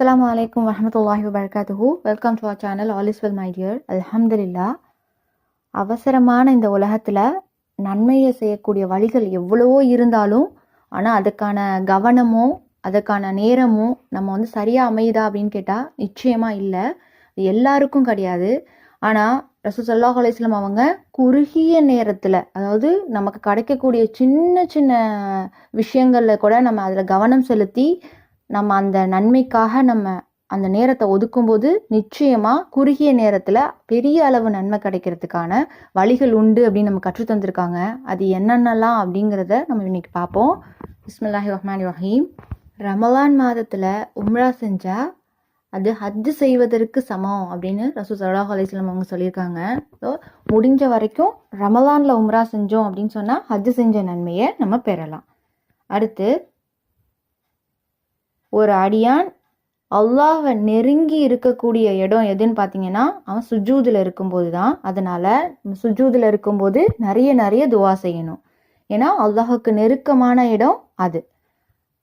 அஸ்லாம் அலைக்கும் வரமத்துல்லாஹி வபர்காத்துஹூ welcome to our channel all is well my dear அல்ஹம்துலில்லா அவசரமான இந்த உலகத்தில் நன்மையை செய்யக்கூடிய வழிகள் எவ்வளவோ இருந்தாலும் ஆனால் அதுக்கான கவனமோ அதுக்கான நேரமோ நம்ம வந்து சரியாக அமையுதா அப்படின்னு கேட்டால் நிச்சயமாக இல்லை. அது எல்லாருக்கும் கிடையாது. ஆனால் ரசூசல்லாஹ் அலையம் அவங்க குறுகிய நேரத்தில் அதாவது நமக்கு கிடைக்கக்கூடிய சின்ன சின்ன விஷயங்களில் கூட நம்ம அதில் கவனம் செலுத்தி நம்ம அந்த நன்மைக்காக நம்ம அந்த நேரத்தை ஒதுக்கும்போது நிச்சயமாக குறுகிய நேரத்தில் பெரிய அளவு நன்மை கிடைக்கிறதுக்கான வழிகள் உண்டு அப்படின்னு நம்ம கற்று தந்திருக்காங்க. அது என்னென்னலாம் அப்படிங்கிறத நம்ம இன்னைக்கு பார்ப்போம். பிஸ்மில்லாஹி ரஹ்மான் ரஹீம். ரமலான் மாதத்தில் உம்ரா செஞ்சால் அது ஹஜ்ஜு செய்வதற்கு சமம் அப்படின்னு ரசூ சலாஹ் அலிஸ்லாம் அவங்க சொல்லியிருக்காங்க. ஸோ முடிஞ்ச வரைக்கும் ரமலானில் உம்ரா செஞ்சோம் அப்படின்னு சொன்னால் ஹஜ்ஜு செஞ்ச நன்மையை நம்ம பெறலாம். அடுத்து ஒரு அடியான் அல்லாஹை நெருங்கி இருக்கக்கூடிய இடம் எதுன்னு பார்த்தீங்கன்னா அவன் சுஜூதில் இருக்கும்போது தான். அதனால் சுஜூதில் இருக்கும்போது நிறைய நிறைய துவா செய்யணும். ஏன்னா அல்லாஹுக்கு நெருக்கமான இடம் அது.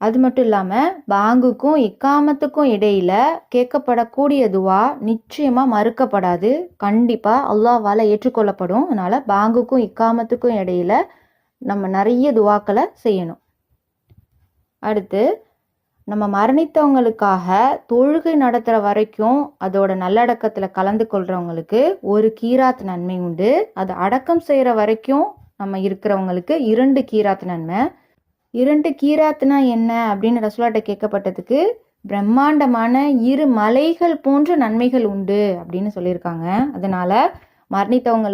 அது மட்டும் இல்லாமல் பாங்குக்கும் இக்காமத்துக்கும் இடையில் கேட்கப்படக்கூடிய துவா நிச்சயமாக மறுக்கப்படாது. கண்டிப்பாக அல்லாஹ்வால் ஏற்றுக்கொள்ளப்படும். அதனால் பாங்குக்கும் இக்காமத்துக்கும் இடையில் நம்ம நிறைய துவாக்களை செய்யணும். அடுத்து நம்ம மரணித்தவங்களுக்காக தொழுகை நடத்துகிற வரைக்கும் அதோட நல்லடக்கத்தில் கலந்து கொள்கிறவங்களுக்கு ஒரு கீராத் நன்மை உண்டு. அது அடக்கம் செய்கிற வரைக்கும் நம்ம இருக்கிறவங்களுக்கு இரண்டு கீராத் நன்மை. இரண்டு கீராத்னா என்ன அப்படின்னு ரசூலாட்ட கேட்கப்பட்டதுக்கு பிரம்மாண்டமான இரு மலைகள் போன்ற நன்மைகள் உண்டு அப்படின்னு சொல்லியிருக்காங்க. அதனால மரணித்தவங்களுக்கு